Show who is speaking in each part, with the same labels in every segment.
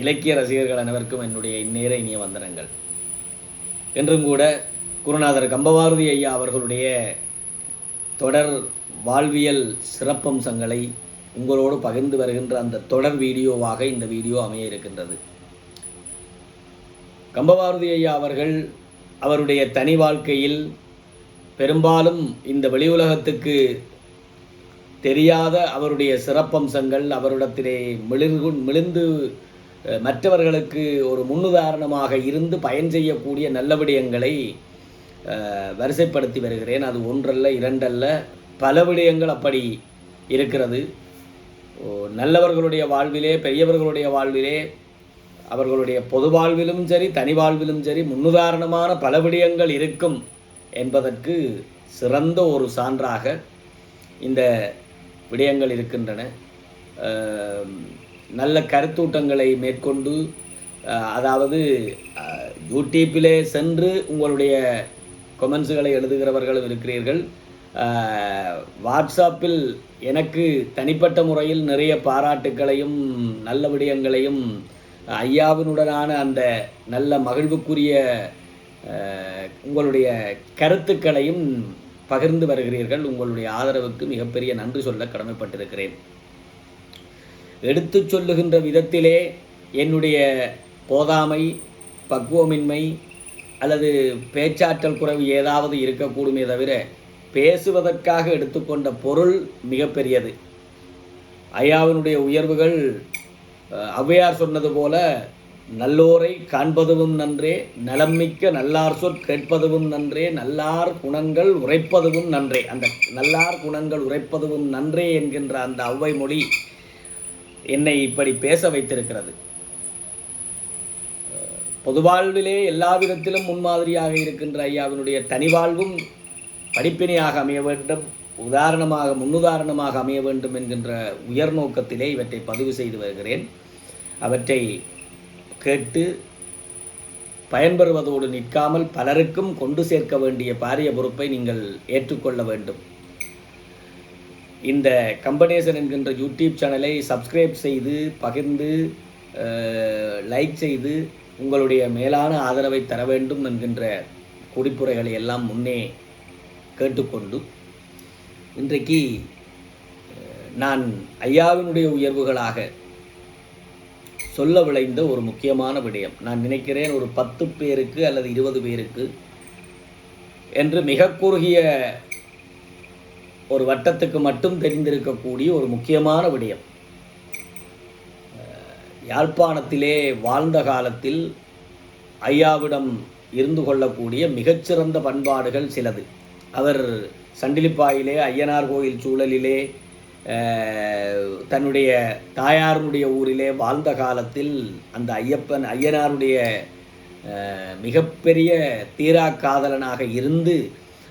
Speaker 1: இலக்கிய ரசிகர்கள் அனைவருக்கும் என்னுடைய இந்நேர இனிய வந்தனங்கள். என்றும் கூட குருநாதர் கம்பவாரதி ஐயா அவர்களுடைய தொடர் வாழ்வியல் சிறப்பம்சங்களை உங்களோடு பகிர்ந்து வருகின்ற அந்த தொடர் வீடியோவாக இந்த வீடியோ அமைய இருக்கின்றது. கம்பபாரதி ஐயா அவர்கள் அவருடைய தனி வாழ்க்கையில் பெரும்பாலும் இந்த வெளி உலகத்துக்கு தெரியாத அவருடைய சிறப்பம்சங்கள் அவரிடத்திலே மிளிர்கு மிளிர்ந்து மற்றவர்களுக்கு ஒரு முன்னுதாரணமாக இருந்து பயன் செய்யக்கூடிய நல்ல விடயங்களை வரிசைப்படுத்தி வருகிறேன். அது ஒன்றல்ல இரண்டல்ல பல விடயங்கள் அப்படி இருக்கிறது. ஓ, நல்லவர்களுடைய வாழ்விலே பெரியவர்களுடைய வாழ்விலே அவர்களுடைய பொது வாழ்விலும் சரி தனி வாழ்விலும் சரி முன்னுதாரணமான பல விடயங்கள் இருக்கும் என்பதற்கு சிறந்த ஒரு சான்றாக இந்த விடயங்கள் இருக்கின்றன. நல்ல கருத்தூட்டங்களை மேற்கொண்டு அதாவது யூடியூப்பிலே சென்று உங்களுடைய கொமெண்ட்ஸுகளை எழுதுகிறவர்களும் இருக்கிறீர்கள். வாட்ஸ்அப்பில் எனக்கு தனிப்பட்ட முறையில் நிறைய பாராட்டுக்களையும் நல்ல விடயங்களையும் ஐயாவினுடனான அந்த நல்ல மகிழ்வுக்குரிய உங்களுடைய கருத்துக்களையும் பகிர்ந்து வருகிறீர்கள். உங்களுடைய ஆதரவுக்கு மிகப்பெரிய நன்றி சொல்ல கடமைப்பட்டிருக்கிறேன். எடுத்துச் சொல்லுகின்ற விதத்திலே என்னுடைய போதாமை பக்குவமின்மை அல்லது பேச்சாற்றல் குறைவு ஏதாவது இருக்கக்கூடுமே தவிர பேசுவதற்காக எடுத்துக்கொண்ட பொருள் மிகப்பெரியது. ஐயாவினுடைய உயர்வுகள் ஔவையார் சொன்னது போல நல்லோரை காண்பதுவும் நன்றே நலம்மிக்க நல்லார் சொற் கேட்பதுவும் நன்றே நல்லார் குணங்கள் உரைப்பதுவும் நன்றே. அந்த நல்லார் குணங்கள் உரைப்பதுவும் நன்றே என்கின்ற அந்த ஔவை மொழி என்னை இப்படி பேச வைத்திருக்கிறது. பொதுவாழ்விலே எல்லா விதத்திலும் முன்மாதிரியாக இருக்கின்ற ஐயாவினுடைய தனிவாழ்வும் படிப்பினையாக அமைய வேண்டும் உதாரணமாக முன்னுதாரணமாக அமைய வேண்டும் என்கின்ற உயர் நோக்கத்திலே இவற்றை பதிவு செய்து வருகிறேன். அவற்றை கேட்டு பயன்பெறுவதோடு நிற்காமல் பலருக்கும் கொண்டு சேர்க்க வேண்டிய பாரிய பொறுப்பை நீங்கள் ஏற்றுக்கொள்ள வேண்டும். இந்த கம்பனேசன் என்கின்ற யூடியூப் சேனலை சப்ஸ்கிரைப் செய்து பகிர்ந்து லைக் செய்து உங்களுடைய மேலான ஆதரவை தர வேண்டும் என்கின்ற குடிப்புரைகளை எல்லாம் முன்னே கேட்டுக்கொண்டு இன்றைக்கு நான் ஐயாவினுடைய உயர்வுகளாக சொல்ல விளைந்த ஒரு முக்கியமான விடயம். நான் நினைக்கிறேன் ஒரு பத்து பேருக்கு அல்லது இருபது பேருக்கு என்று மிக குறுகிய ஒரு வட்டத்துக்கு மட்டும் தெரிந்திருக்கக்கூடிய ஒரு முக்கியமான விடயம். யாழ்ப்பாணத்திலே வாழ்ந்த காலத்தில் ஐயாவிடம் இருந்து கொள்ளக்கூடிய மிகச்சிறந்த பண்பாடுகள் சிலது. அவர் சண்டிலிப்பாயிலே ஐயனார் கோயில் சூழலிலே தன்னுடைய தாயாருடைய ஊரிலே வாழ்ந்த காலத்தில் அந்த ஐயப்பன் ஐயனாருடைய அஹ், மிகப்பெரிய தீரா காதலனாக இருந்து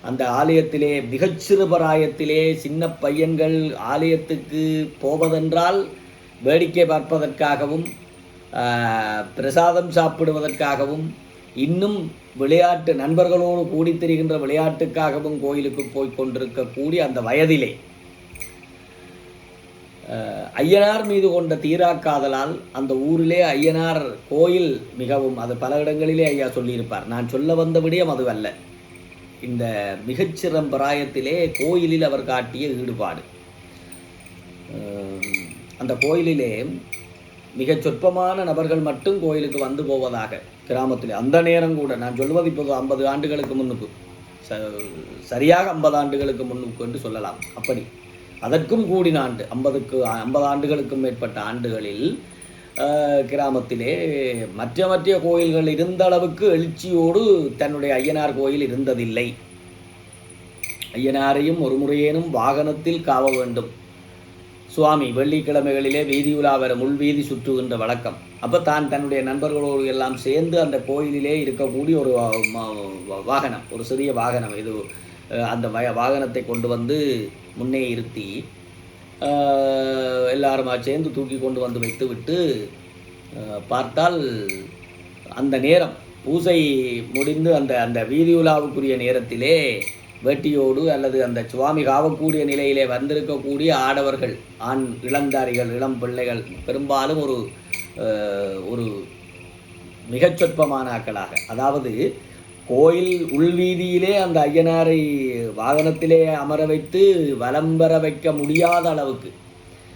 Speaker 1: அந்த ஆலயத்திலே மிகச்சிறு பராயத்திலே சின்ன பையன்கள் ஆலயத்துக்கு போவதென்றால் வேடிக்கை பார்ப்பதற்காகவும் பிரசாதம் சாப்பிடுவதற்காகவும் இன்னும் விளையாட்டு நண்பர்களோடு கூடி திரிகின்ற விளையாட்டுக்காகவும் கோயிலுக்கு போய் கொண்டிருக்கக்கூடிய அந்த வயதிலே ஐயனார் மீது கொண்ட தீராக்காதலால் அந்த ஊரிலே ஐயனார் கோயில் மிகவும் அது பல இடங்களிலே ஐயா சொல்லியிருப்பார். நான் சொல்ல வந்த விடயம் அது அல்ல இந்த மிகச்சிறம்பராயத்திலே கோயிலில் அவர் காட்டிய ஈடுபாடு. அந்த கோயிலிலே மிகச் சொற்பமான நபர்கள் மட்டும் கோயிலுக்கு வந்து போவதாக கிராமத்தில். அந்த நேரம் கூட நான் சொல்வது இப்போது ஐம்பது ஆண்டுகளுக்கு முன்னுக்கு. ச சரியாக ஐம்பது ஆண்டுகளுக்கு முன்னுக்கு என்று சொல்லலாம். அப்படி. அதற்கும் கூடின ஆண்டு ஐம்பதுக்கு ஐம்பது ஆண்டுகளுக்கும் மேற்பட்ட ஆண்டுகளில் கிராமத்திலே மற்ற மற்ற கோயில்கள் இருந்த அளவுக்கு எழுச்சியோடு தன்னுடைய ஐயனார் கோயில் இருந்ததில்லை. ஐயனாரையும் ஒரு முறையேனும் வாகனத்தில் காவ வேண்டும். சுவாமி வெள்ளிக்கிழமைகளிலே வீதி உலா வர முள்வீதி சுற்றுகின்ற வழக்கம். அப்போ தான் தன்னுடைய நண்பர்களோடு எல்லாம் சேர்ந்து அந்த கோயிலிலே இருக்கக்கூடிய ஒரு வாகனம் ஒரு சிறிய வாகனம். இது அந்த வய வாகனத்தை கொண்டு வந்து முன்னே இருத்தி எல்லாருமா சேர்ந்து தூக்கி கொண்டு வந்து வைத்து விட்டு பார்த்தால் அந்த நேரம் பூசை முடிந்து அந்த அந்த வீதி உலாவுக்குரிய நேரத்திலே வேட்டியோடு அல்லது அந்த சுவாமி காவக்கூடிய நிலையிலே வந்திருக்கக்கூடிய ஆடவர்கள் ஆண் இளந்தாரிகள் இளம் பிள்ளைகள் பெரும்பாலும் ஒரு ஒரு மிகச் சொற்பமான ஆக்களாக. அதாவது கோயில் உள்வீதியிலே அந்த ஐயனாரை வாகனத்திலே அமர வைத்து வலம் பெற வைக்க முடியாத அளவுக்கு.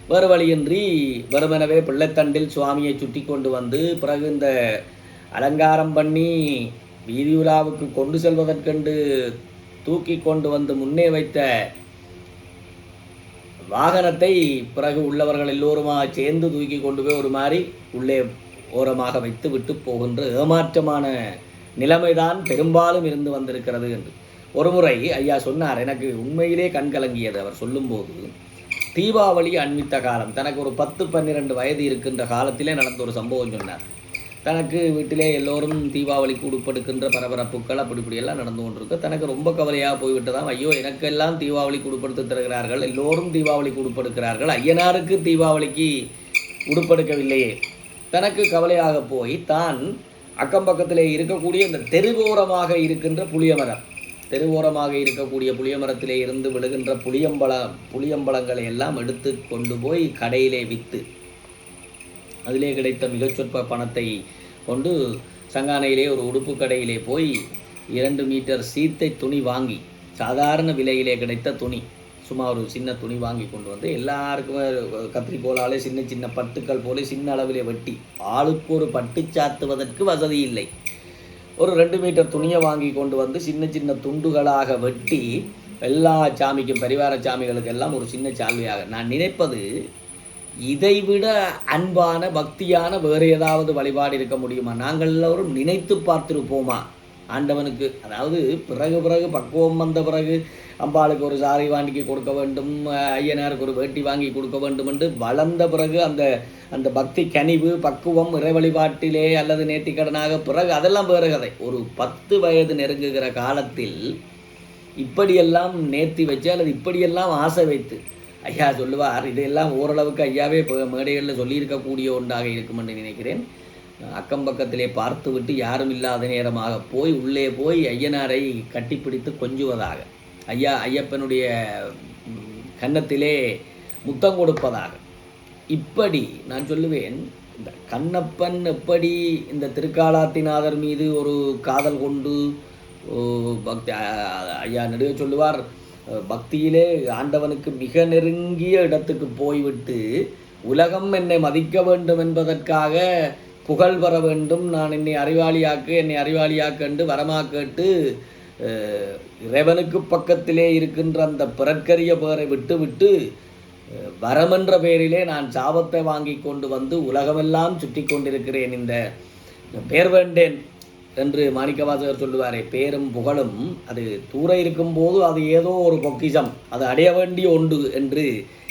Speaker 1: வேறு வழியின்றி வெறுமனவே பிள்ளைத்தண்டில் சுவாமியை சுற்றி கொண்டு வந்து பிறகு இந்த அலங்காரம் பண்ணி வீதி உலாவுக்கு கொண்டு செல்வதற்கென்று தூக்கி கொண்டு வந்து முன்னே வைத்த வாகனத்தை பிறகு உள்ளவர்கள் எல்லோருமாக சேர்ந்து தூக்கி கொண்டு போய் ஒரு மாதிரி உள்ளே ஓரமாக வைத்து விட்டு போகின்ற ஏமாற்றமான நிலைமைதான் பெரும்பாலும் இருந்து வந்திருக்கிறது என்று. ஒருமுறை ஐயா சொன்னார் எனக்கு உண்மையிலே கண்கலங்கியது அவர் சொல்லும்போது தீபாவளி அண்மித்த காலம் தனக்கு ஒரு பத்து பன்னிரெண்டு வயது இருக்கின்ற காலத்திலே நடந்த ஒரு சம்பவம் சொன்னார். தனக்கு வீட்டிலே எல்லோரும் தீபாவளிக்கு உடுப்படுக்கின்ற பரபரப்புகள் அப்படி இப்படியெல்லாம் நடந்து கொண்டிருக்கு. தனக்கு ரொம்ப கவலையாக போய்விட்டதாம். ஐயோ எனக்கெல்லாம் தீபாவளிக்கு கொடுப்படுத்து தருகிறார்கள். எல்லோரும் தீபாவளிக்கு கொடுப்படுக்கிறார்கள். ஐயனாருக்கு தீபாவளிக்கு உடுப்படுக்கவில்லையே. தனக்கு கவலையாக போய் தான் அக்கம் பக்கத்திலே இருக்கக்கூடிய இந்த தெருவோரமாக இருக்கின்ற புளியமரம். தெருவோரமாக இருக்கக்கூடிய புளியமரத்திலே இருந்து விழுகின்ற புளியம்பழ புளியம்பழங்களை எல்லாம் எடுத்து கொண்டு போய் கடையிலே விற்று அதிலே கிடைத்த மிகச்சொற்ப பணத்தை கொண்டு சங்கானையிலே ஒரு உடுப்பு கடையிலே போய் இரண்டு மீட்டர் சீத்தை துணி வாங்கி சாதாரண விலையிலே கிடைத்த துணி சும்மா ஒரு சின்ன துணி வாங்கி கொண்டு வந்து எல்லாருக்குமே கத்திரி போலாலே சின்ன சின்ன பட்டுக்கள் போல சின்ன அளவிலே வெட்டி. ஆளுக்கு ஒரு பட்டு சாத்துவதற்கு வசதி இல்லை. ஒரு ரெண்டு மீட்டர் துணியை வாங்கி கொண்டு வந்து சின்ன சின்ன துண்டுகளாக வெட்டி எல்லா சாமிக்கும் பரிவார சாமிகளுக்கு எல்லாம் ஒரு சின்ன சால்வையாக. நான் நினைப்பது இதைவிட அன்பான பக்தியான வேறு ஏதாவது வழிபாடு இருக்க முடியுமா? நாங்கள் எல்லோரும் நினைத்து பார்த்துருப்போமா? ஆண்டவனுக்கு அதாவது பிறகு பிறகு பக்குவம் வந்த பிறகு அம்பாளுக்கு ஒரு சாரி வாங்கி கொடுக்க வேண்டும் ஐயனாருக்கு ஒரு வேட்டி வாங்கி கொடுக்க வேண்டும் என்று வளர்ந்த பிறகு அந்த அந்த பக்தி கனிவு பக்குவம் இறை வழிபாட்டிலே அல்லது நேர்த்திக்கடனாக பிறகு அதெல்லாம் வேறு கதை. ஒரு பத்து வயது நெருங்குகிற காலத்தில் இப்படியெல்லாம் நேர்த்தி வச்சு அல்லது இப்படியெல்லாம் ஆசை வைத்து ஐயா சொல்லுவார் இதெல்லாம் ஓரளவுக்கு ஐயாவே இப்போ மேடைகளில் சொல்லியிருக்கக்கூடிய ஒன்றாக இருக்கும் என்று நினைக்கிறேன். அக்கம் பக்கத்திலே பார்த்து விட்டு யாரும் இல்லாத நேரமாக போய் உள்ளே போய் ஐயனாரை கட்டிப்பிடித்து கொஞ்சுவதாக. ஐயா ஐயப்பனுடைய கன்னத்திலே முத்தம் கொடுப்பதாக. இப்படி நான் சொல்லுவேன் இந்த கண்ணப்பன் எப்படி இந்த திருக்காலாத்திநாதர் மீது ஒரு காதல் கொண்டு ஓ, பக்தி ஐயா நடுவே சொல்லுவார் பக்தியிலே ஆண்டவனுக்கு மிக நெருங்கிய இடத்துக்கு போய்விட்டு உலகம் என்னை மதிக்க வேண்டும் என்பதற்காக புகழ் பெற வேண்டும் நான் என்னை அறிவாளியாக்கு என்னை அறிவாளியாக்கு என்று வரமா கேட்டு இறைவனுக்கு பக்கத்திலே இருக்கின்ற அந்த பிறக்கரிய பேரை விட்டு விட்டு வரமென்ற பெயரிலே நான் சாபத்தை வாங்கி கொண்டு வந்து உலகமெல்லாம் சுற்றி கொண்டிருக்கிறேன். இந்த பேர் வேண்டேன் என்று மாணிக்கவாசகர் சொல்லுவாரே பேரும் புகழும் அது தூர இருக்கும்போது அது ஏதோ ஒரு பொக்கிஷம் அது அடைய வேண்டிய ஒன்று என்று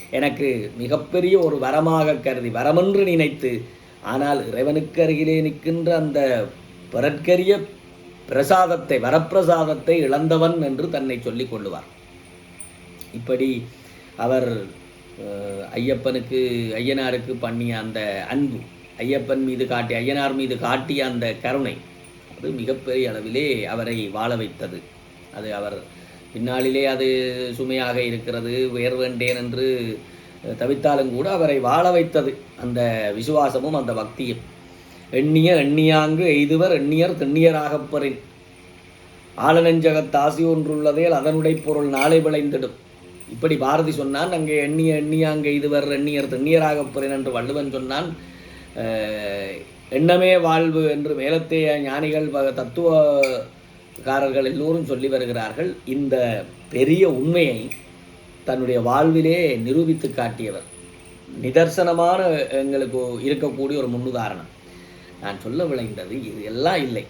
Speaker 1: எனக்கு மிகப்பெரிய ஒரு வரமாக கருதி வரமென்று நினைத்து ஆனால் இறைவனுக்கு அருகிலே நிற்கின்ற அந்த பிறற்கரிய பிரசாதத்தை வரப்பிரசாதத்தை இழந்தவன் என்று தன்னை சொல்லிக் கொள்ளுவார். இப்படி அவர் ஐயப்பனுக்கு ஐயனாருக்கு பண்ணிய அந்த அன்பு ஐயப்பன் மீது காட்டிய ஐயனார் மீது காட்டிய அந்த கருணை அது மிகப்பெரிய அளவிலே அவரை வாழ வைத்தது. அது அவர் பின்னாளிலே அது சுமையாக இருக்கிறது உயர் வேண்டேன் என்று தவித்தாலும் கூட அவரை வாழ வைத்தது. அந்த விசுவாசமும் அந்த பக்தியும். எண்ணிய எண்ணியாங்கு எய்துவர் எண்ணியர் திண்ணியராகப் பெறின். ஆசி ஒன்றுள்ளதேல் அதனுடைய பொருள் நாளை விளைந்திடும். இப்படி பாரதி சொன்னான் அங்கே எண்ணிய எண்ணியாங்க இதுவர் எண்ணியர் திண்ணியராகப் என்று வள்ளுவன் சொன்னான். எண்ணமே வாழ்வு என்று மேலத்தேய ஞானிகள் ப- தத்துவக்காரர்கள் எல்லோரும் சொல்லி வருகிறார்கள். இந்த பெரிய உண்மையை தன்னுடைய வாழ்விலே நிரூபித்து காட்டியவர். நிதர்சனமான எங்களுக்கு இருக்கக்கூடிய ஒரு முன்னுதாரணம். நான் சொல்ல விளைந்தது இது எல்லாம் இல்லை.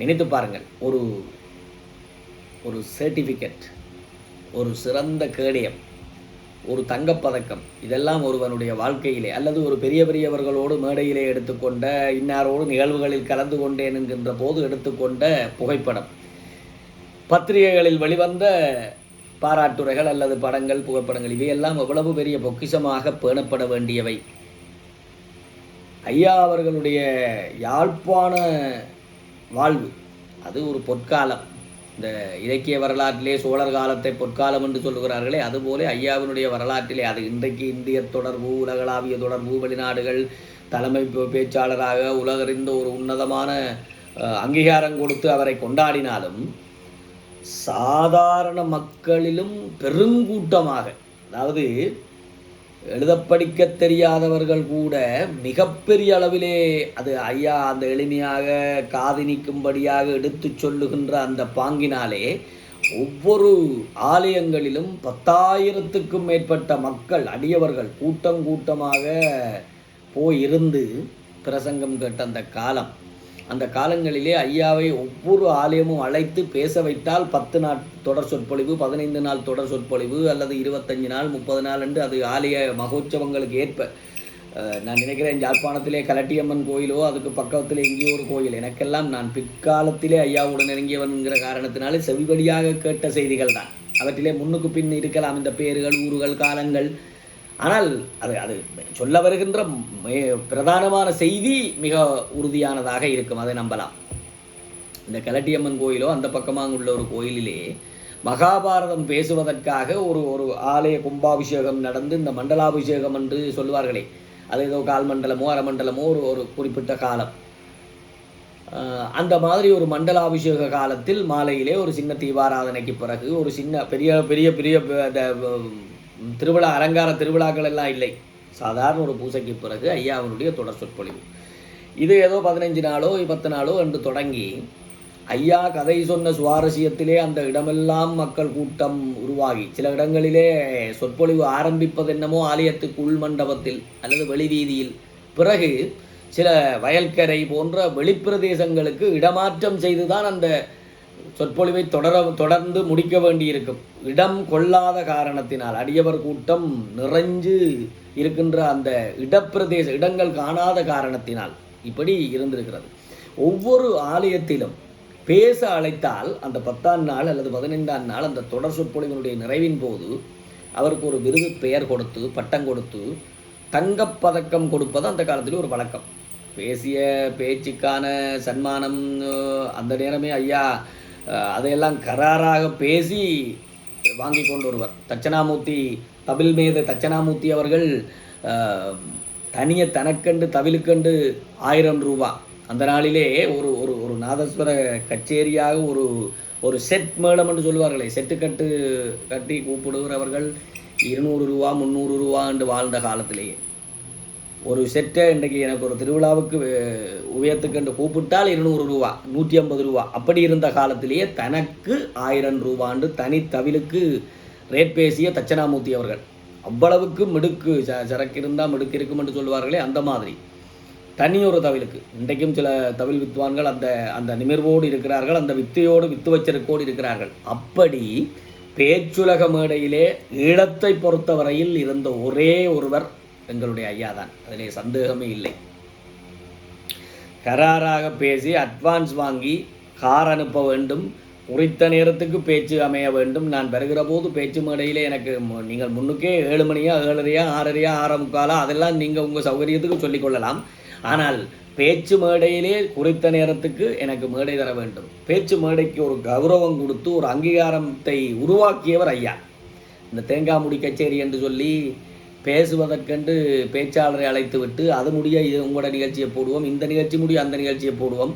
Speaker 1: நினைத்து பாருங்கள் ஒரு ஒரு சர்டிஃபிகேட் ஒரு சிறந்த கேடயம் ஒரு தங்கப்பதக்கம் இதெல்லாம் ஒருவனுடைய வாழ்க்கையிலே அல்லது ஒரு பெரிய பெரியவர்களோடு மேடையிலே எடுத்துக்கொண்ட இன்னாரோடு நிகழ்வுகளில் கலந்து கொண்டேன் என்கின்ற போது எடுத்துக்கொண்ட புகைப்படம். பத்திரிகைகளில் வெளிவந்த பாராட்டுரைகள் அல்லது படங்கள் புகைப்படங்கள் இவையெல்லாம் எவ்வளவு பெரிய பொக்கிஷமாக பேணப்பட வேண்டியவை. ஐயா அவர்களுடைய யாழ்ப்பாண வாழ்வு அது ஒரு பொற்காலம். இந்த இலக்கிய வரலாற்றிலே சோழர் காலத்தை பொற்காலம் என்று சொல்லுகிறார்களே அதுபோல ஐயாவினுடைய வரலாற்றிலே அது இன்றைக்கு இந்திய தொடர்பு உலகளாவிய தொடர்பு வெளிநாடுகள் தலைமை பேச்சாளராக உலகறிந்த ஒரு உன்னதமான அங்கீகாரம் கொடுத்து அவரை கொண்டாடினாலும் சாதாரண மக்களிலும் பெருங்கூட்டமாக அதாவது எழுதப் படிக்க தெரியாதவர்கள் கூட மிகப்பெரிய அளவிலே அது ஐயா அந்த எளிமையாக காதினிக்கும்படியாக எடுத்துச் சொல்லுகின்ற அந்த பாங்கினாலே ஒவ்வொரு ஆலயங்களிலும் பத்தாயிரத்துக்கும் மேற்பட்ட மக்கள் அடியவர்கள் கூட்டம் கூட்டமாக போயிருந்து பிரசங்கம் கேட்ட அந்த காலம். அந்த காலங்களிலே ஐயாவை ஒவ்வொரு ஆலயமும் அழைத்து பேச வைத்தால் பத்து நாள் தொடர் சொற்பொழிவு பதினைந்து நாள் தொடர் சொற்பொழிவு அல்லது இருபத்தஞ்சு நாள் முப்பது நாள் என்று அது ஆலய மகோற்சவங்களுக்கு ஏற்ப. நான் நினைக்கிறேன் யாழ்ப்பாணத்திலே கலட்டியம்மன் கோயிலோ அதுக்கு பக்கத்தில் எங்கேயோ ஒரு கோயில். எனக்கெல்லாம் நான் பிற்காலத்திலே ஐயாவுடன் இறங்கியவன்கிற காரணத்தினாலே செவிவழியாக கேட்ட செய்திகள் தான். அவற்றிலே முன்னுக்கு பின் இருக்கலாம் இந்த பேர்கள் ஊர்கள் காலங்கள். ஆனால் அது அது சொல்ல வருகின்ற மே- பிரதானமான செய்தி மிக உறுதியானதாக இருக்கும் அதை நம்பலாம். இந்த கலட்டியம்மன் கோயிலோ அந்த பக்கமாக உள்ள ஒரு கோயிலிலே மகாபாரதம் பேசுவதற்காக ஒரு ஒரு ஆலய கும்பாபிஷேகம் நடந்து இந்த மண்டலாபிஷேகம் என்று சொல்லுவார்களே அது ஏதோ கால் மண்டலமோ அரை மண்டலமோ ஒரு ஒரு குறிப்பிட்ட காலம். அந்த மாதிரி ஒரு மண்டலாபிஷேக காலத்தில் மாலையிலே ஒரு சின்ன தீபாராதனைக்கு பிறகு ஒரு சின்ன பெரிய பெரிய பெரிய திருவிழா அலங்கார திருவிழாக்கள் எல்லாம் இல்லை. சாதாரண ஒரு பூசைக்கு பிறகு ஐயாவினுடைய தொடர் சொற்பொழிவு. இது ஏதோ பதினைஞ்சு நாளோ பத்து நாளோ என்று தொடங்கி ஐயா கதை சொன்ன சுவாரஸ்யத்திலே அந்த இடமெல்லாம் மக்கள் கூட்டம் உருவாகி சில இடங்களிலே சொற்பொழிவு ஆரம்பிப்பது என்னமோ ஆலயத்துக்கு உள் மண்டபத்தில் அல்லது வெளிவீதியில் பிறகு சில வயல்கரை போன்ற வெளிப்பிரதேசங்களுக்கு இடமாற்றம் செய்துதான் அந்த சொற்பொழிவை தொடர தொடர்ந்து முடிக்க வேண்டியிருக்கும். இடம் கொள்ளாத காரணத்தினால் அடியவர் கூட்டம் நிறைஞ்சு இருக்கின்ற அந்த இடப்பிரதேச இடங்கள் காணாத காரணத்தினால் இப்படி இருந்திருக்கிறது. ஒவ்வொரு ஆலயத்திலும் பேச அழைத்தால் அந்த பத்தாம் நாள் அல்லது பதினைந்தாம் நாள் அந்த தொடர் சொற்பொழிவினுடைய நிறைவின் போது அவருக்கு ஒரு விருது பெயர் கொடுத்து பட்டம் கொடுத்து தங்கப்பதக்கம் கொடுப்பது அந்த காலத்தில் ஒரு வழக்கம். பேசிய பேச்சுக்கான சன்மானம் அந்த நேரமே ஐயா அதையெல்லாம் கராராக பேசி வாங்கி கொண்டு வருவார். தட்சணாமூர்த்தி தபில் மேத தட்சணாமூர்த்தி அவர்கள் தனியை தனிய தனக்கண்டு தவிலுக்கண்டு ஆயிரம் ரூபா. அந்த நாளிலே ஒரு ஒரு ஒரு நாதஸ்வர கச்சேரியாக ஒரு ஒரு செட் மேளம் என்று சொல்லுவார்களே. செட்டு கட்டு கட்டி கூப்பிடுகிறவர்கள் இருநூறு ரூபா முந்நூறு ரூபா என்று வாழ்ந்த காலத்திலேயே. ஒரு செட்டை இன்றைக்கு எனக்கு ஒரு திருவிழாவுக்கு அஹ், உயரத்துக்கு என்று கூப்பிட்டால் இருநூறு ரூபா நூற்றி ஐம்பது ரூபா. அப்படி இருந்த காலத்திலேயே தனக்கு ஆயிரம் ரூபாண்டு தனி தவிலுக்கு ரேட் பேசிய தட்சணாமூர்த்தி அவர்கள். அவ்வளவுக்கு மிடுக்கு ச சரக்கு இருந்தால் மிடுக்கு இருக்கும் என்று சொல்லுவார்களே அந்த மாதிரி. தனி ஒரு தவிலுக்கு. இன்றைக்கும் சில தவில் வித்வான்கள் அந்த அந்த நிமிர்வோடு இருக்கிறார்கள் அந்த வித்தையோடு வித்து வச்சருக்கோடு இருக்கிறார்கள். அப்படி பேச்சுலக மேடையிலே ஈழத்தை பொறுத்தவரையில் இருந்த ஒரே ஒருவர் எங்களுடைய ஐயா தான் அதிலே சந்தேகமே இல்லை. கராராக பேசி அட்வான்ஸ் வாங்கி கார் அனுப்ப வேண்டும் குறித்த நேரத்துக்கு பேச்சு அமைய வேண்டும். நான் வருகிற போது பேச்சு மேடையிலே எனக்கு நீங்கள் முன்னுக்கே ஏழு மணியா ஏழரையா ஆறரையா ஆற முக்காலா அதெல்லாம் நீங்கள் உங்கள் சௌகரியத்துக்கு சொல்லிக் கொள்ளலாம். ஆனால் பேச்சு மேடையிலே குறித்த நேரத்துக்கு எனக்கு மேடை தர வேண்டும். பேச்சு மேடைக்கு ஒரு கௌரவம் கொடுத்து ஒரு அங்கீகாரத்தை உருவாக்கியவர் ஐயா. இந்த தேங்காய் முடி கச்சேரி என்று சொல்லி பேசுவதற்கென்று பேச்சாளரை அழைத்து விட்டு அது முடிய இது உங்களோட நிகழ்ச்சியை போடுவோம். இந்த நிகழ்ச்சி முடிய அந்த நிகழ்ச்சியை போடுவோம்.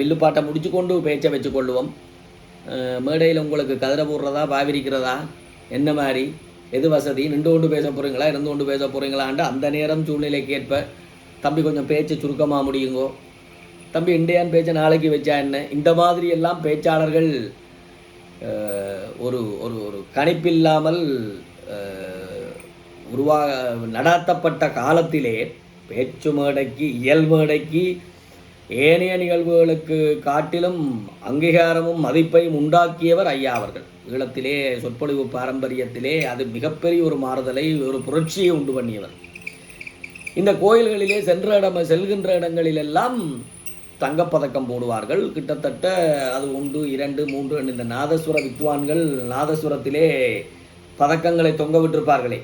Speaker 1: வில்லுப்பாட்டை முடிச்சு கொண்டு பேச்சை வச்சு கொள்ளுவோம் மேடையில் உங்களுக்கு கதிரை போடுறதா பாவிரிக்கிறதா? என்ன மாதிரி? எது வசதி? நின்று கொண்டு பேச போகிறீங்களா இருந்து கொண்டு பேச போகிறீங்களான்ட்டு அந்த நேரம் சூழ்நிலைக்கு ஏற்ப தம்பி கொஞ்சம் பேச்சு சுருக்கமாக முடியுங்கோ. தம்பி இண்டியான் பேச்சை நாளைக்கு வச்சா என்ன? இந்த மாதிரி எல்லாம் பேச்சாளர்கள் ஒரு ஒரு ஒரு கணிப்பில்லாமல் உருவா நடாத்தப்பட்ட காலத்திலே பேச்சு மேடைக்கு இயல் மேடைக்கு ஏனைய நிகழ்வுகளுக்கு காட்டிலும் அங்கீகாரமும் மதிப்பையும் உண்டாக்கியவர் ஐயா அவர்கள். ஈழத்திலே சொற்பொழிவு பாரம்பரியத்திலே அது மிகப்பெரிய ஒரு மாறுதலை ஒரு புரட்சியை உண்டு பண்ணியவர். இந்த கோயில்களிலே சென்ற இடம் செல்கின்ற இடங்களிலெல்லாம் தங்கப்பதக்கம் போடுவார்கள். கிட்டத்தட்ட அது ஒன்று இரண்டு மூன்று இந்த நாதஸ்வர வித்வான்கள் நாதஸ்வரத்திலே பதக்கங்களை தொங்க விட்டிருப்பார்களே.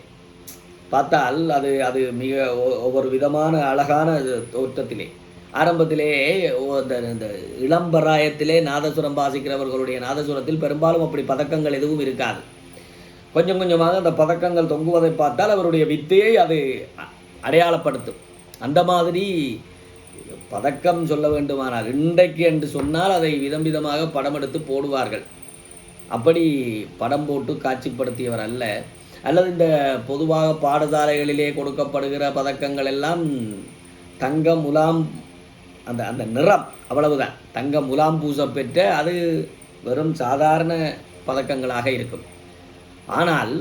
Speaker 1: பார்த்தால் அது அது மிக ஒ- ஒவ்வொரு விதமான அழகான தோற்றத்திலே. ஆரம்பத்திலே ஓ- இந்த இந்த இளம்பராயத்திலே நாதசுரம் வாசிக்கிறவர்களுடைய நாதசுரத்தில் பெரும்பாலும் அப்படி பதக்கங்கள் எதுவும் இருக்காது. கொஞ்சம் கொஞ்சமாக அந்த பதக்கங்கள் தொங்குவதை பார்த்தால் அவருடைய வித்தையை அது அடையாளப்படுத்தும். அந்த மாதிரி பதக்கம் சொல்ல வேண்டுமானால் இன்றைக்கு என்று சொன்னால் அதை விதம் விதமாக படம் எடுத்து போடுவார்கள். அப்படி படம் போட்டு காட்சிப்படுத்தியவர் அல்ல. அல்லது இந்த பொதுவாக பாடசாலைகளிலே கொடுக்கப்படுகிற பதக்கங்கள் எல்லாம் தங்க முலாம் அந்த அந்த நிறம் அவ்வளவுதான். தங்க முலாம் பூச பெற்ற அது வெறும் சாதாரண பதக்கங்களாக இருக்கும். ஆனால்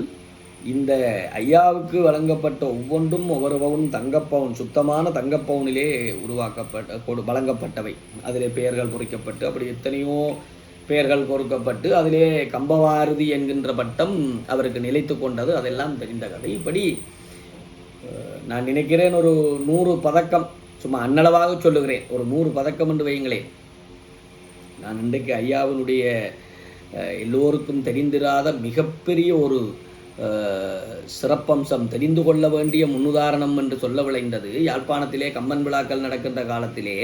Speaker 1: இந்த ஐயாவுக்கு வழங்கப்பட்ட ஒவ்வொன்றும் ஒவ்வொரு பவுன் தங்கப்பவுன் சுத்தமான தங்கப்பவுனிலே உருவாக்கப்பட்ட கொடு வழங்கப்பட்டவை. அதிலே பெயர்கள் பொறிக்கப்பட்டு அப்படி எத்தனையோ பெயர்கள் கொடுக்கப்பட்டு அதிலே கம்பவாரதி என்கின்ற பட்டம் அவருக்கு நிலைத்து கொண்டது. அதெல்லாம் தெரிந்த கதை. இப்படி நான் நினைக்கிறேன் ஒரு நூறு பதக்கம் சும்மா அன்னளவாக சொல்லுகிறேன். ஒரு நூறு பதக்கம் என்று வையுங்களேன். நான் இன்றைக்கு ஐயாவினுடைய எல்லோருக்கும் தெரிந்திராத மிகப்பெரிய ஒரு சிறப்பம்சம் தெரிந்து கொள்ள வேண்டிய முன்னுதாரணம் என்று சொல்ல விளைந்தது யாழ்ப்பாணத்திலே கம்மன் விழாக்கள் நடக்கின்ற காலத்திலே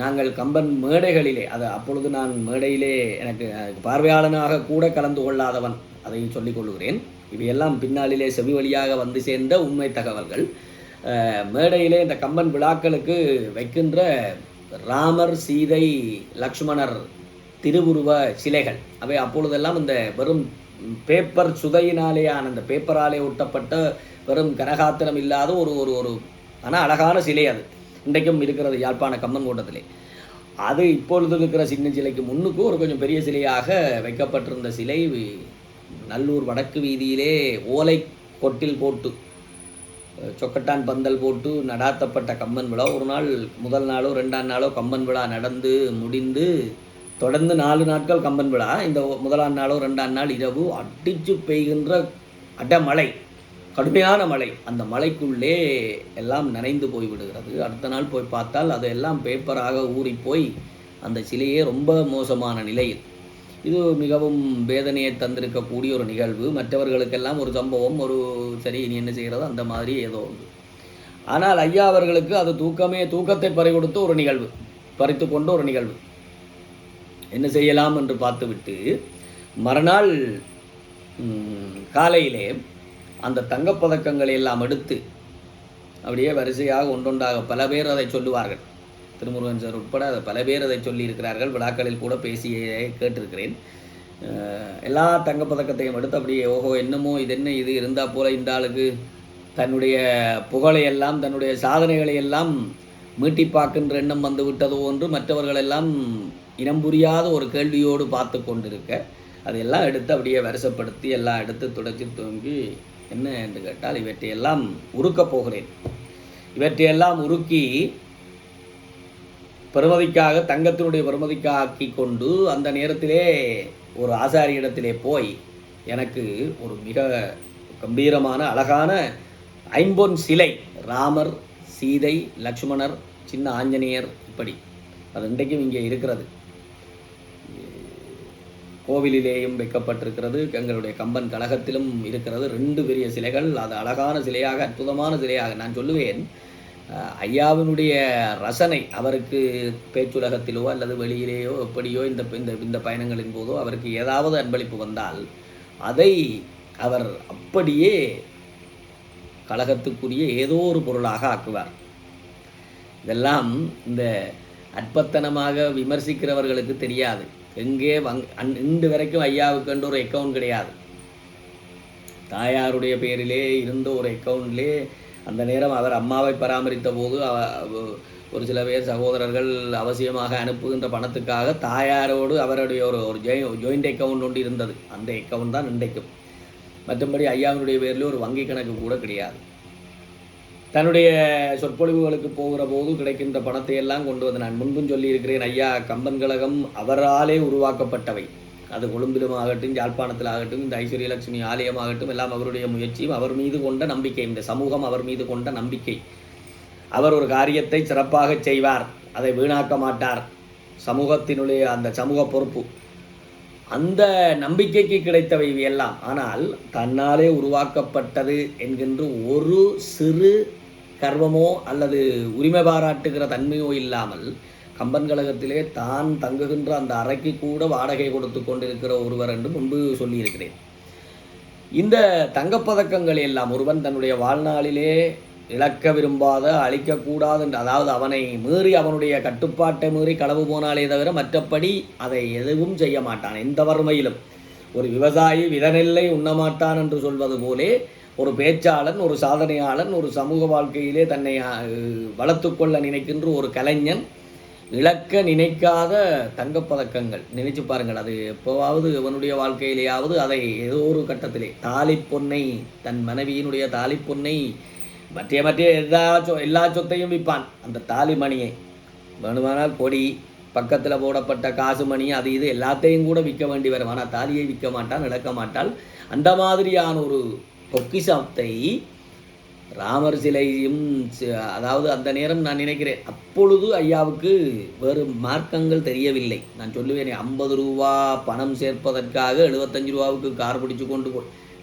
Speaker 1: நாங்கள் கம்பன் மேடைகளிலே அது அப்பொழுது நான் மேடையிலே எனக்கு பார்வையாளனாக கூட கலந்து கொள்ளாதவன் அதையும் சொல்லிக் கொள்கிறேன் இவையெல்லாம் பின்னாளிலே செவி வழியாக வந்து சேர்ந்த உண்மை தகவல்கள். மேடையிலே இந்த கம்பன் விழாக்களுக்கு வைக்கின்ற ராமர் சீதை லக்ஷ்மணர் திருவுருவ சிலைகள் அவை அப்பொழுதெல்லாம் இந்த வெறும் பேப்பர் சுதையினாலேயான அந்த பேப்பராலே ஒட்டப்பட்ட வெறும் கனகாத்திரம் இல்லாத ஒரு ஒரு ஒரு ஆனால் அழகான சிலை அது. இன்றைக்கும் இருக்கிறது யாழ்ப்பாண கம்மன் கூட்டத்திலே. அது இப்பொழுது இருக்கிற சின்ன சிலைக்கு முன்னுக்கு ஒரு கொஞ்சம் பெரிய சிலையாக வைக்கப்பட்டிருந்த சிலை நல்லூர் வடக்கு வீதியிலே ஓலை கொட்டில் போட்டு சொக்கட்டான் பந்தல் போட்டு நடாத்தப்பட்ட கம்பன் விழா. ஒரு நாள் முதல் நாளோ ரெண்டாம் நாளோ கம்பன் விழா நடந்து முடிந்து தொடர்ந்து நாலு நாட்கள் கம்பன் விழா. இந்த முதலாம் நாளோ ரெண்டாம் நாள் இரவு அடிச்சு பெய்கின்ற அடமழை. கடுமையான மழை. அந்த மலைக்குள்ளே எல்லாம் நனைந்து போய் விடுகிறது. அடுத்த நாள் போய் பார்த்தால் அதெல்லாம் பேப்பராக ஊறி போய் அந்த சிலையே ரொம்ப மோசமான நிலையில். இது மிகவும் வேதனையை தந்திருக்கக்கூடிய ஒரு நிகழ்வு. மற்றவர்களுக்கெல்லாம் ஒரு சம்பவம் ஒரு சரி நீ என்ன செய்கிறதோ? அந்த மாதிரி ஏதோ ஒன்று. ஆனால் ஐயா அவர்களுக்கு அது தூக்கமே தூக்கத்தை பறி கொடுத்து ஒரு நிகழ்வு. பறித்து கொண்ட ஒரு நிகழ்வு. என்ன செய்யலாம் என்று பார்த்துவிட்டு மறுநாள் காலையிலே அந்த தங்கப்பதக்கங்களை எல்லாம் எடுத்து அப்படியே வரிசையாக ஒன்றொன்றாக பல பேர் அதை சொல்லுவார்கள். திருமுருகன் சார் உட்பட அதை பல பேர் அதை சொல்லியிருக்கிறார்கள். விழாக்களில் கூட பேசியே கேட்டிருக்கிறேன். எல்லா தங்கப்பதக்கத்தையும் எடுத்து அப்படியே ஓஹோ என்னமோ இது என்ன இது இருந்தால் போல இந்த ஆளுக்கு தன்னுடைய புகழையெல்லாம் தன்னுடைய சாதனைகளை எல்லாம் மீட்டி பார்க்கின்ற எண்ணம் வந்து விட்டதோ என்று மற்றவர்களெல்லாம் இனம் புரியாத ஒரு கேள்வியோடு பார்த்து கொண்டிருக்க அதையெல்லாம் எடுத்து அப்படியே வரிசைப்படுத்தி எல்லாம் எடுத்து துடைச்சி தூங்கி என்ன என்று கேட்டால் இவற்றையெல்லாம் உருக்கப் போகிறேன். இவற்றையெல்லாம் உருக்கி பெருமதிக்காக தங்கத்தினுடைய பெருமதிக்காக ஆக்கி கொண்டு அந்த நேரத்திலே ஒரு ஆசாரியிடத்திலே போய் எனக்கு ஒரு மிக கம்பீரமான அழகான ஐம்பொன் சிலை ராமர் சீதை லக்ஷ்மணர் சின்ன ஆஞ்சநேயர் இப்படி அது இன்றைக்கும் இங்கே இருக்கிறது. கோவிலிலேயும் வைக்கப்பட்டிருக்கிறது. எங்களுடைய கம்பன் கழகத்திலும் இருக்கிறது. ரெண்டு பெரிய சிலைகள் அது அழகான சிலையாக அற்புதமான சிலையாக நான் சொல்லுவேன். அஹ், ஐயாவினுடைய ரசனை அவருக்கு பேச்சுலகத்திலோ அல்லது வெளியிலேயோ எப்படியோ இந்த இந்த இந்த பயணங்களின் போதோ அவருக்கு ஏதாவது அன்பளிப்பு வந்தால் அதை அவர் அப்படியே கழகத்துக்குரிய ஏதோ ஒரு பொருளாக ஆக்குவார். இதெல்லாம் இந்த அற்பத்தனமாக விமர்சிக்கிறவர்களுக்கு தெரியாது. எங்கே வங் அன் இன்று வரைக்கும் ஐயாவுக்கு என்று ஒரு அக்கவுண்ட் கிடையாது. தாயாருடைய பேரிலே இருந்த ஒரு அக்கவுண்ட்லே அந்த நேரம் அவர் அம்மாவை பராமரித்த போது அவ- ஒரு சில பேர் சகோதரர்கள் அவசியமாக அனுப்புகின்ற பணத்துக்காக தாயாரோடு அவருடைய ஒரு ஒரு ஜாயிண்ட் அக்கவுண்ட் ஒன்று இருந்தது. அந்த அக்கௌண்ட் தான் இன்றைக்கும். மற்றபடி ஐயாவினுடைய பேரில் ஒரு வங்கி கணக்கு கூட கிடையாது. தன்னுடைய சொற்பொழிவுகளுக்கு போகிற போது கிடைக்கின்ற பணத்தை எல்லாம் கொண்டு வந்து நான் முன்பும் சொல்லியிருக்கிறேன். ஐயா கம்பன் கழகம் அவராலே உருவாக்கப்பட்டவை. அது கொழும்பிலும் ஆகட்டும் யாழ்ப்பாணத்தில் ஆகட்டும் இந்த ஐஸ்வர்யலட்சுமி ஆலயமாகட்டும் எல்லாம் அவருடைய முயற்சியும் அவர் மீது கொண்ட நம்பிக்கை. இந்த சமூகம் அவர் மீது கொண்ட நம்பிக்கை. அவர் ஒரு காரியத்தை சிறப்பாக செய்வார். அதை வீணாக்க மாட்டார். சமூகத்தினுடைய அந்த சமூக பொறுப்பு. அந்த நம்பிக்கைக்கு கிடைத்தவை எல்லாம் ஆனால் தன்னாலே உருவாக்கப்பட்டது என்கின்ற ஒரு சிறு கர்வமோ அல்லது உரிமை பாராட்டுகிற தன்மையோ இல்லாமல் கம்பன் கழகத்திலே தான் தங்குகின்ற அந்த அறைக்கு கூட வாடகை கொடுத்து கொண்டிருக்கிற ஒருவர் என்று முன்பு சொல்லியிருக்கிறேன். இந்த தங்கப்பதக்கங்கள் எல்லாம் ஒருவன் தன்னுடைய வாழ்நாளிலே இழக்க விரும்பாத அழிக்கக்கூடாது என்று அதாவது அவனை மீறி அவனுடைய கட்டுப்பாட்டை மீறி களவு போனாலே தவிர மற்றபடி அதை எதுவும் செய்ய மாட்டான். எந்த வறுமையிலும். ஒரு விவசாயி விதநெல்லை உண்ணமாட்டான் என்று சொல்வது போலே ஒரு பேச்சாளன் ஒரு சாதனையாளன் ஒரு சமூக வாழ்க்கையிலே தன்னை வளர்த்து கொள்ள நினைக்கின்ற ஒரு கலைஞன் இழக்க நினைக்காத தங்கப்பதக்கங்கள் நினைச்சு பாருங்கள் அது எப்போவாவது அவனுடைய வாழ்க்கையிலேயாவது அதை ஏதோ ஒரு கட்டத்திலே தாலிப்பொன்னை தன் மனைவியினுடைய தாலிப்பொன்னை மற்ற மற்ற எல்லா சொ எல்லா சொத்தையும் விற்பான். அந்த தாலி மணியை வேணுமானால் கொடி பக்கத்தில் போடப்பட்ட காசு மணி அது இது எல்லாத்தையும் கூட விற்க வேண்டி வரும் ஆனால் தாலியை விற்க மாட்டான் இழக்க மாட்டால் அந்த மாதிரியான ஒரு பொக்கிஷத்தை ராமர் சிலையும் அதாவது அந்த நேரம் நான் நினைக்கிறேன் அப்பொழுது ஐயாவுக்கு வேறு மார்க்கங்கள் தெரியவில்லை. நான் சொல்லுவேன் ஐம்பது ரூபா பணம் சேர்ப்பதற்காக எழுபத்தஞ்சு ரூபாவுக்கு கார் பிடிச்சு கொண்டு போ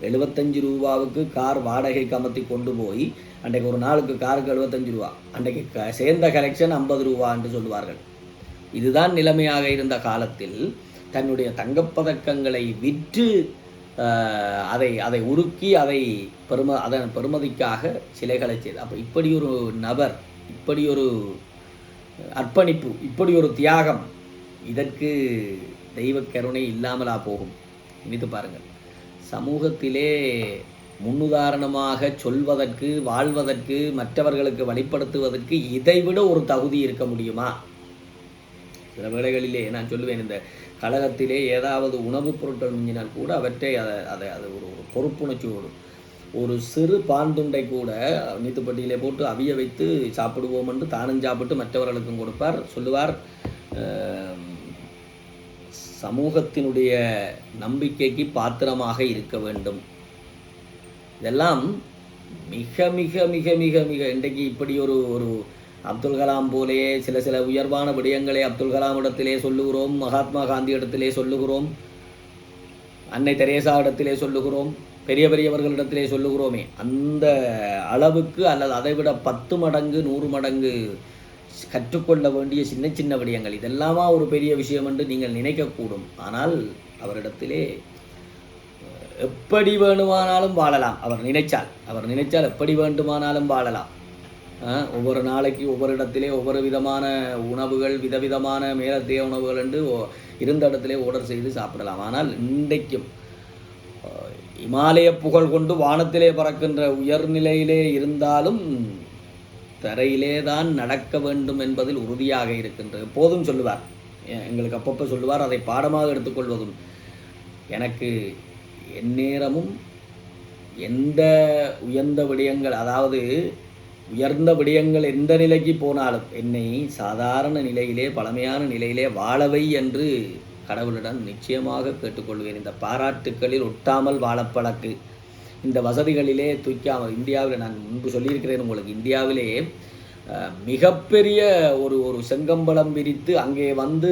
Speaker 1: எழுபத்தஞ்சு ரூபாவுக்கு கார் வாடகை கமத்தி கொண்டு போய் அன்றைக்கு ஒரு நாளுக்கு காருக்கு எழுபத்தஞ்சு ரூபா அன்றைக்கு க சேர்ந்த கலெக்ஷன் ஐம்பது ரூபா என்று சொல்லுவார்கள். இதுதான் நிலைமையாக இருந்த காலத்தில் தன்னுடைய தங்கப்பதக்கங்களை விற்று அதை அதை உருக்கி அதை பெரும அதன் பெருமதிக்காக சிலைகளை செய்து அப்போ இப்படி ஒரு நபர் இப்படி ஒரு அர்ப்பணிப்பு இப்படி ஒரு தியாகம் இதற்கு தெய்வ கருணை இல்லாமலா போகும்? நினைத்து பாருங்கள். சமூகத்திலே முன்னுதாரணமாக சொல்வதற்கு வாழ்வதற்கு மற்றவர்களுக்கு வழிப்படுத்துவதற்கு இதைவிட ஒரு தகுதி இருக்க முடியுமா? சில வேளைகளிலே நான் சொல்லுவேன் இந்த கழகத்திலே ஏதாவது உணவுப் பொருட்கள் மிஞ்சினால் கூட அவற்றை அதை அதை அது ஒரு ஒரு பொறுப்புணர்ச்சியோடு ஒரு சிறு பான்துண்டை கூட நீத்துப்பட்டியிலே போட்டு அவிய வைத்து சாப்பிடுவோம் என்று தானும் சாப்பிட்டு மற்றவர்களுக்கும் கொடுப்பார். சொல்லுவார் சமூகத்தினுடைய நம்பிக்கைக்கு பாத்திரமாக இருக்க வேண்டும். இதெல்லாம் மிக மிக மிக மிக மிக இன்றைக்கு இப்படி ஒரு ஒரு அப்துல் கலாம் போலே சில சில உயர்வான விடயங்களை அப்துல் கலாம் இடத்திலே சொல்லுகிறோம் மகாத்மா காந்தி இடத்திலே சொல்லுகிறோம் அன்னை தெரேசா இடத்திலே சொல்லுகிறோம் பெரிய பெரியவர்களிடத்திலே சொல்லுகிறோமே. அந்த அளவுக்கு அல்லது அதைவிட பத்து மடங்கு நூறு மடங்கு கற்றுக்கொள்ள வேண்டிய சின்ன சின்ன விடயங்கள். இதெல்லாமா ஒரு பெரிய விஷயம் என்று நீங்கள் நினைக்கக்கூடும். ஆனால் அவரிடத்திலே எப்படி வேண்டுமானாலும் வாழலாம். அவர் நினைச்சால் அவர் நினைச்சால் எப்படி வேண்டுமானாலும் வாழலாம். ஒவ்வொரு நாளைக்கு ஒவ்வொரு இடத்திலே ஒவ்வொரு விதமான உணவுகள் விதவிதமான மேலத்திய உணவுகள் என்று இருந்த இடத்திலே ஆர்டர் செய்து சாப்பிடலாம். ஆனால் இன்றைக்கும் இமாலய புகழ் கொண்டு வானத்திலே பறக்கின்ற உயர்நிலையிலே இருந்தாலும் தரையிலே தான் நடக்க வேண்டும் என்பதில் உறுதியாக இருக்கின்றது எப்போதும் சொல்லுவார். எங்களுக்கு அப்பப்போ சொல்லுவார் அதை பாடமாக எடுத்துக்கொள்வதும். எனக்கு எந்நேரமும் எந்த உயர்ந்த விடயங்கள் அதாவது உயர்ந்த விடயங்கள் எந்த நிலைக்கு போனாலும் என்னை சாதாரண நிலையிலே பழமையான நிலையிலே வாழவை என்று கடவுளிடம் நிச்சயமாக கேட்டுக்கொள்வேன். இந்த பாராட்டுக்களில் ஒட்டாமல் வாழப்பழக்கு இந்த வசதிகளிலே தூக்காமல் இந்தியாவில் நான் முன்பு சொல்லியிருக்கிறேன் உங்களுக்கு. இந்தியாவிலே மிகப்பெரிய ஒரு ஒரு செங்கம்பளம் விரித்து அங்கே வந்து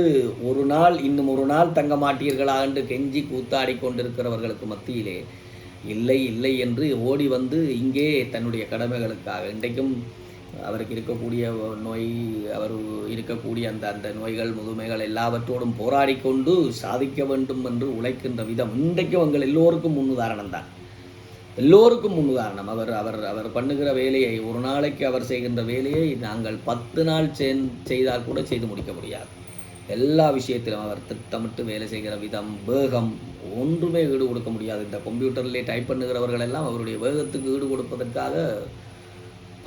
Speaker 1: ஒரு நாள் இன்னும் ஒரு நாள் தங்க மாட்டீர்களா என்று கெஞ்சி கூத்தாடி கொண்டிருக்கிறவர்களுக்கு மத்தியிலே இல்லை இல்லை என்று ஓடி வந்து இங்கே தன்னுடைய கடமைகளுக்காக இன்றைக்கும் அவருக்கு இருக்கக்கூடிய நோய் அவர் இருக்கக்கூடிய அந்த அந்த நோய்கள் முதுமைகள் எல்லாவற்றோடும் போராடி கொண்டு சாதிக்க வேண்டும் என்று உழைக்கின்ற விதம் இன்றைக்கும் உங்கள் எல்லோருக்கும் முன்னுதாரணம் தான். எல்லோருக்கும் முன்னுதாரணம். அவர் அவர் அவர் பண்ணுகிற வேலையை ஒரு நாளைக்கு அவர் செய்கின்ற வேலையை நாங்கள் பத்து நாள் செய்தால் கூட செய்து முடிக்க முடியாது. எல்லா விஷயத்திலும் அவர் திட்டமிட்டு வேலை செய்கிற விதம் வேகம் ஒன்றுமே ஈடு கொடுக்க முடியாது. இந்த கம்ப்யூட்டர்லேயே டைப் பண்ணுகிறவர்கள் எல்லாம் அவருடைய வேகத்துக்கு ஈடு கொடுப்பதற்காக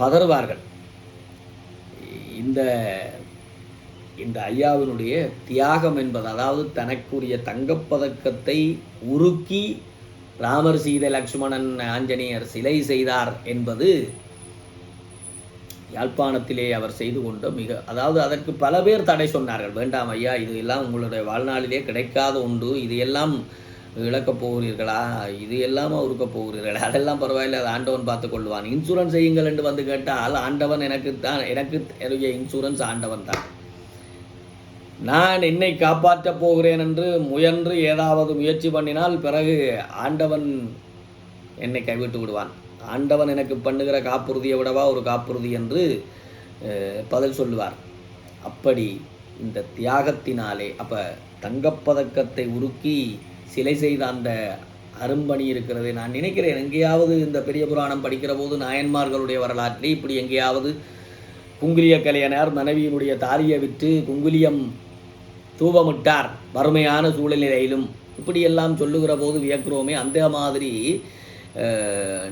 Speaker 1: பதறுவார்கள். இந்த இந்த ஐயாவினுடைய தியாகம் என்பது அதாவது தனக்குரிய தங்கப்பதக்கத்தை உருக்கி ராமர் சீதை லக்ஷ்மணன் ஆஞ்சநேயர் சிலை செய்தார் என்பது யாழ்ப்பாணத்திலே அவர் செய்து கொண்ட மிக அதாவது அதற்கு பல பேர் தடை சொன்னார்கள். வேண்டாம் ஐயா இது எல்லாம் உங்களுடைய வாழ்நாளிலே கிடைக்காத உண்டு இது எல்லாம் இழக்கப் போகிறீர்களா? இது எல்லாமே அவருக்க போகிறீர்கள்? அதெல்லாம் பரவாயில்ல அது ஆண்டவன் பார்த்து கொள்வான். இன்சூரன்ஸ் செய்யுங்கள் என்று வந்து கேட்டால் ஆண்டவன் எனக்கு தான் எனக்கு என்னுடைய இன்சூரன்ஸ் ஆண்டவன் தான். நான் என்னை காப்பாற்றப் போகிறேன் என்று முயன்று ஏதாவது முயற்சி பண்ணினால் பிறகு ஆண்டவன் என்னை கைவிட்டு விடுவான். ஆண்டவன் எனக்கு பண்ணுகிற காப்புறுதியை விடவா? ஒரு காப்புறுதி என்று பதில் சொல்லுவார். அப்படி இந்த தியாகத்தினாலே அப்போ தங்கப்பதக்கத்தை உருக்கி சிலை செய்த அந்த அரும்பணி இருக்கிறது. நான் நினைக்கிறேன் எங்கேயாவது இந்த பெரிய புராணம் படிக்கிற போது நாயன்மார்களுடைய வரலாற்றில் இப்படி எங்கேயாவது குங்குலிய கலையனார் மனைவியினுடைய தாரியை விற்று குங்குலியம் தூவமிட்டார். வறுமையான சூழ்நிலையிலும் இப்படியெல்லாம் சொல்லுகிற போது வியக்கிறோமே அந்த மாதிரி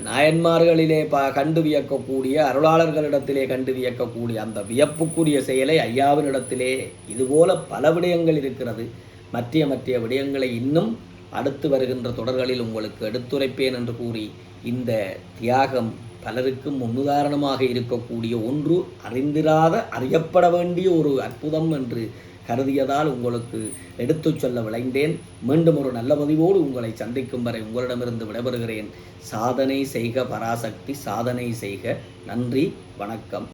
Speaker 1: நாயன்மார்களிலே ப கண்டு வியக்கக்கூடிய அருளாளர்களிடத்திலே கண்டு வியக்கக்கூடிய அந்த வியப்புக்குரிய செயலை ஐயாவினிடத்திலே இதுபோல பல விடயங்கள் இருக்கிறது மற்றிய மற்றிய விடயங்களை இன்னும் அடுத்து வருகின்ற தொடர்களில் உங்களுக்கு எடுத்துரைப்பேன் என்று கூறி இந்த தியாகம் பலருக்கும் முன்னுதாரணமாக இருக்கக்கூடிய ஒன்று அறிந்திராத அறியப்பட வேண்டிய ஒரு அற்புதம் என்று கருதியதால் உங்களுக்கு எடுத்துச் சொல்ல விளைந்தேன் மீண்டும் ஒரு நல்ல பதிவோடு உங்களை சந்திக்கும் வரை உங்களிடமிருந்து விடைபெறுகிறேன். சாதனை செய்க பராசக்தி சாதனை செய்க நன்றி வணக்கம்.